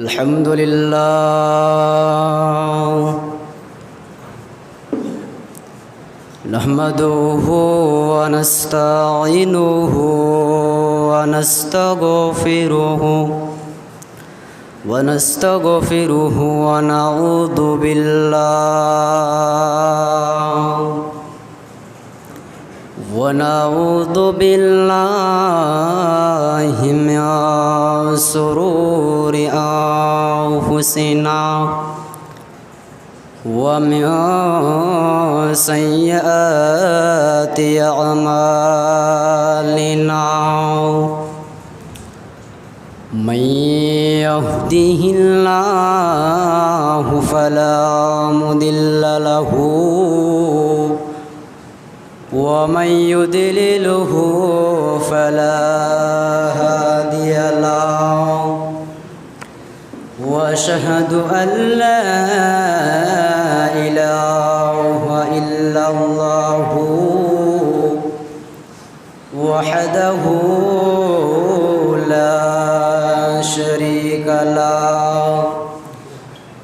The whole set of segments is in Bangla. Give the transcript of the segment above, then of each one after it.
الحمد لله نحمده ونستعينه ونستغفره ونستغفره ونعوذ بالله ونعوذ بالله من شرور أنفسنا ومن سيئات أعمالنا. من يهده الله فلا مضل له ومن يدلله فلا هادي له. وأشهد أن لا إله إلا الله وحده لا شريك له.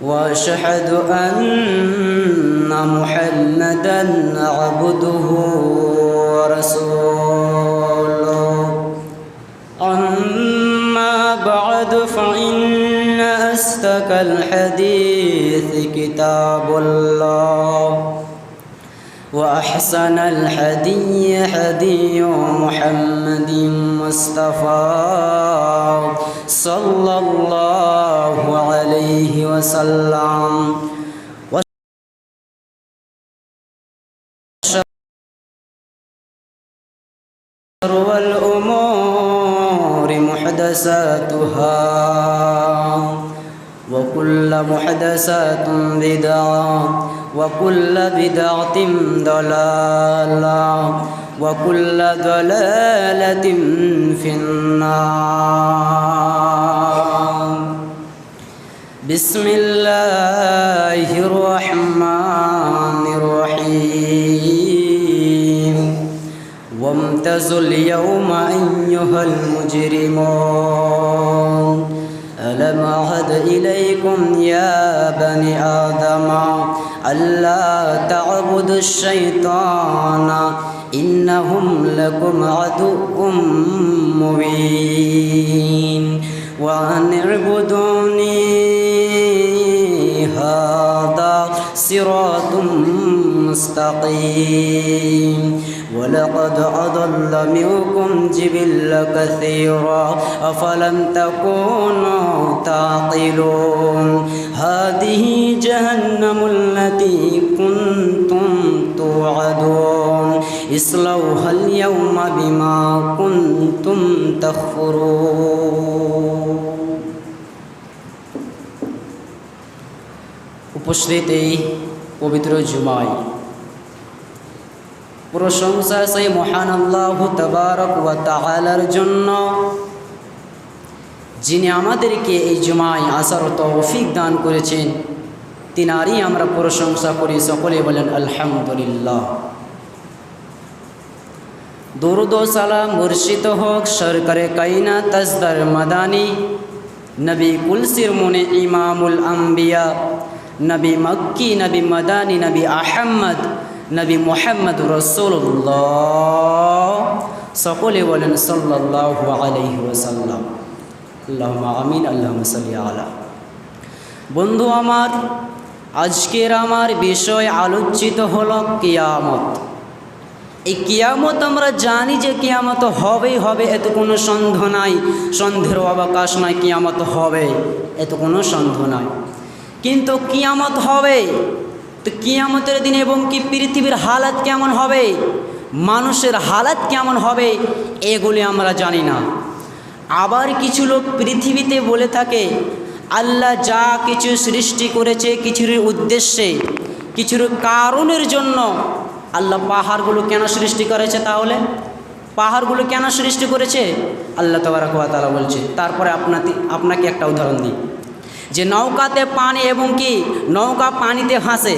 وأشهد أن محمدا عبده ورسوله. أما بعد فإن استك الحديث كتاب الله وأحسن الحدي حدي محمد مصطفى صلى الله عليه وسلم. وشر الأمور محدثاتها. وكل محدثات بدعة وكل بدعة ضلالة وكل ضلالة في النار. بسم الله الرحمن الرحيم. وامتازوا اليوم أيها المجرمون. ألم أعهد إليكم يا بني آدم ألا تعبدوا الشيطان؟ إنهم لكم عدو مبين. وأن اعبدوني هذا صراط مستقيم. ولقد أضل منكم جبل كثيرا. أفلم تكونوا تعقلون. هذه جهنم التي كنتم توعدون. اصلوها اليوم بما كنتم تكفرون. উপস্থিত এই পবিত্র জুমায়। প্রশংসা সেই মহান আল্লাহ তবারক ওয়া তাআলার জন্য, যিনি আমাদেরকে এই জুমায় আসার তৌফিক দান করেছেন, তিনারই আমরা প্রশংসা করি, সকলে বলেন আলহামদুলিল্লাহ। দরুদ বর্ষিত হোক সরকারে কাইনা তাজদার মাদানি, নবী কুলসির মনে ইমামুল আম্বিয়া নবী মক্কি, নবী মাদানি, নবী আহম্মদ নবী মোহাম্মদ রসুল্লাহ সকলে বলেন সাল্লাহ আলহি ওসাল্লাম আল্লাহ আমিন আল্লাহ আলা। বন্ধু আমার, আজকের আমার বিষয় আলোচিত হল কিয়ামত। এই কিয়ামত আমরা জানি যে কিয়ামত হবেই হবে, এত কোনো সন্দেহ নাই, সন্দেহের অবকাশ নাই, কিয়ামত হবে, এত কোনো সন্দেহ নাই। কিন্তু কিয়ামত হবে। তো কিয়ামতের দিন এবং কি পৃথিবীর হালাত কেমন হবে? মানুষের হালাত কেমন হবে? এগুলি আমরা জানি না। আবার কিছু লোক পৃথিবীতে বলে থাকে, আল্লাহ যা কিছু সৃষ্টি করেছে কিছুর উদ্দেশ্যে, কিছুর কারণের জন্য। আল্লাহ পাহাড়গুলো কেন সৃষ্টি করেছে তাহলে? পাহাড়গুলো কেন সৃষ্টি করেছে? আল্লাহ তবরাকালা বলছে। তারপরে আপনাকে আপনাকে একটা উদাহরণ দিই। যে নৌকাতে পানি এবং কি নৌকা পানিতে ভাসে।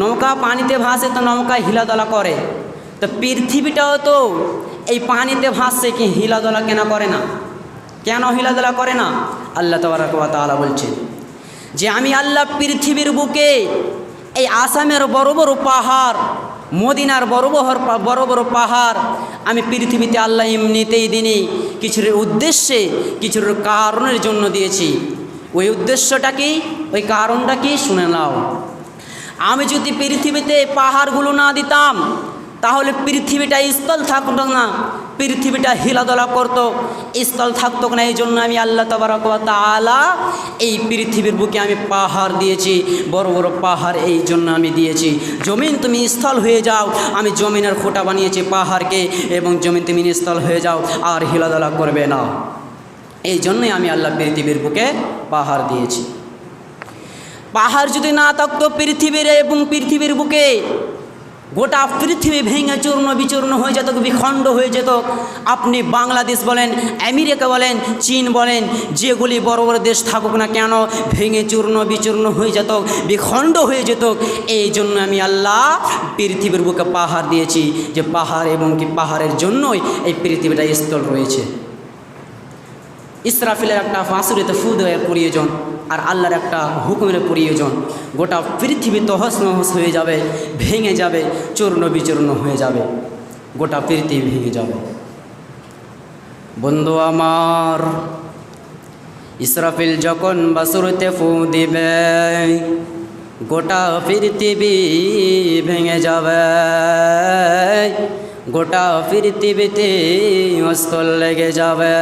নৌকা পানিতে ভাসে তো নৌকা হিলাদলা করে। তো পৃথিবীটাও তো এই পানিতে ভাসছে কি হিলাদলা কেন করে না? কেন হিলাদলা করে না? আল্লাহ তালা বলছেন যে আমি আল্লাহ পৃথিবীর বুকে এই আসামের বড় বড় পাহাড়, মদিনার বড় বড় বড় বড় পাহাড় আমি পৃথিবীতে আল্লাহ এমনিতেই দিনই কিছুর উদ্দেশ্যে, কিছুর কারণের জন্য দিয়েছি। ওই উদ্দেশ্যটা কি? ওই কারণটা কি? শুনে নাও। আমি যদি পৃথিবীতে পাহাড়গুলো না দিতাম, তাহলে পৃথিবীটা স্থল থাকতো না। পৃথিবীটা হিলাদলা করতো। স্থল থাকতো না, এই জন্য আমি আল্লাহ তবরক তালা এই পৃথিবীর বুকে আমি পাহাড় দিয়েছি। বড় বড় পাহাড় এই জন্য আমি দিয়েছি। জমিন তুমি স্থল হয়ে যাও। আমি জমিনের খোটা বানিয়েছি পাহাড়কে, এবং জমিন তুমি স্থল হয়ে যাও। আর হিলাদলা করবে না। এই জন্যই আমি আল্লাহ পৃথিবীর বুকে পাহাড় দিয়েছি। পাহাড় যদি না থাকতো পৃথিবীর এবং পৃথিবীর বুকে গোটা পৃথিবী ভেঙে চূর্ণ বিচূর্ণ হয়ে যেত, বিখণ্ড হয়ে যেত। আপনি বাংলাদেশ বলেন, আমেরিকা বলেন, চীন বলেন, যেগুলি বড় বড় দেশ থাকুক না কেন, ভেঙে চূর্ণ বিচূর্ণ হয়ে যেত, বিখণ্ড হয়ে যেত। এই জন্য আমি আল্লাহ পৃথিবীর বুকে পাহাড় দিয়েছি যে পাহাড় এবং কি পাহাড়ের জন্যই এই পৃথিবীটা স্থল রয়েছে। ইসরাফিলের একটা ফাঁসুরিতে ফু দেওয়ার প্রয়োজন আর আল্লাহর একটা হুকুমের প্রয়োজন। গোটা পৃথিবী তহস নহস হয়ে যাবে, ভেঙে যাবে, চূর্ণ বিচূর্ণ হয়ে যাবে। গোটা পৃথিবী ভেঙে যাবে। বন্ধু আমার, ইসরাফিল যখন বাসুরতে ফু দিবে, গোটা পৃথিবী ভেঙে যাবে। গোটা পৃথিবীতে মস্কল লেগে যাবে।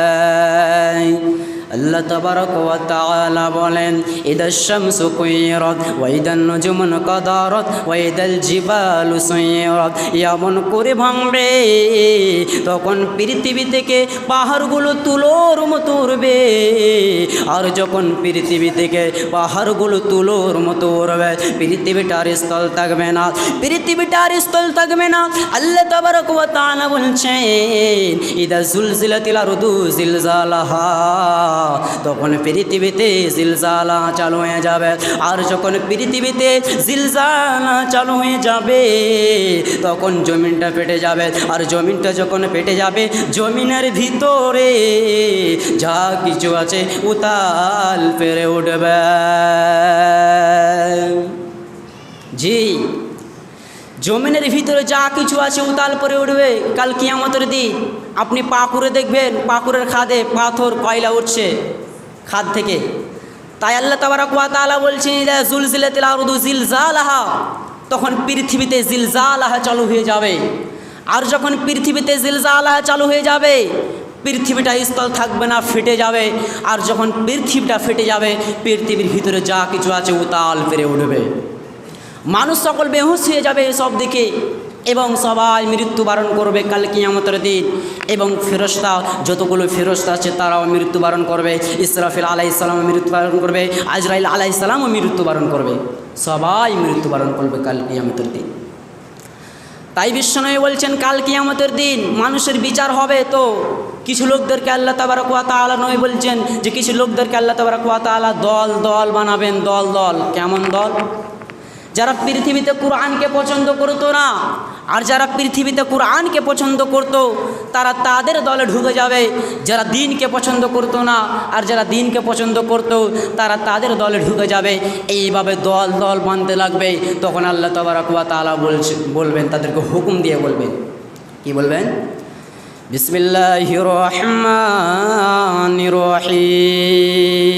আল্লাহ তবারক ওয়া তাআলা বলেন, ইদাশ শামসু কুইরাত, ওয়া ইদান নুজুমুন কাদারাত, ওয়া ইদাল জিবালু সুইরাত। এমন করে ভাঙবে, তখন পৃথিবী থেকে পাহাড়গুলো তুলোর মতো উড়বে। আর যখন পৃথিবী থেকে পাহাড়গুলো তুলোর মতো উড়বে, পৃথিবীটার স্থল থাকবে না। পৃথিবীটার স্থল থাকবে না। আল্লাহ তবারক ওয়া তাআলা বলছেন, ইদা জুলজিলাতিল আরদু জিলজালাহা। তখন পৃথিবীতে জিলজালা চালু হয়ে যাবে। আর যখন পৃথিবীতে জিলজালা চালু হয়ে যাবে, তখন জমিনটা ফেটে যাবে। আর জমিনটা যখন ফেটে যাবে, জমিনের ভিতরে যা কিছু আছে উতাল পেরে উঠবে। জি। জমিনের ভিতরে যা কিছু আছে উতাল পরে উঠবে কাল কিয়ামতের দিন আপনি পাকুরে দেখবেন পাকুরের খাদে পাথর, কয়লা উঠছে খাদ থেকে। তাই আল্লাহ তাবারা কুয়া তালা বলছেন তখন পৃথিবীতে জিলজালাহা চালু হয়ে যাবে। আর যখন পৃথিবীতে জিলজালাহা চালু হয়ে যাবে, পৃথিবীটা স্থল থাকবে না, ফেটে যাবে। আর যখন পৃথিবীটা ফেটে যাবে, পৃথিবীর ভিতরে যা কিছু আছে উতাল পেরে উঠবে মানুষ সকল বেহুশ হয়ে যাবে সব দিকে এবং সবাই মৃত্যুবরণ করবে কাল কিয়ামতের দিন এবং ফেরস্তা, যতগুলো ফেরস্তা আছে তারাও মৃত্যুবরণ করবে, ইসরাফিল আলাই ইসলামও মৃত্যুবরণ করবে, আজরাইল আলাই ইসলামও মৃত্যুবরণ করবে, সবাই মৃত্যুবরণ করবে কাল কিয়ামতের দিন। তাই বিশ্বনয় বলছেন, কাল কিয়ামতের দিন মানুষের বিচার হবে তো। কিছু লোকদেরকে আল্লাহ তাবারা কুয়া তালা নয় বলছেন যে কিছু লোকদেরকে আল্লাহ তাবারা কুয়া তালা দল দল বানাবেন, দল দল। কেমন দল? যারা পৃথিবীতে কোরআনকে পছন্দ করতো না, আর যারা পৃথিবীতে কোরআনকে পছন্দ করত, তারা তাদের দলে ঢুকে যাবে। যারা দিনকে পছন্দ করতো না, আর যারা দিনকে পছন্দ করত, তারা তাদের দলে ঢুকে যাবে। এইভাবে দল দল বানতে লাগবে। তখন আল্লাহ তবরাকুয়া তালা বলছে বলবেন, তাদেরকে হুকুম দিয়ে বলবেন। কি বলবেন? বিসমিল্লাহ রহমান রহিম।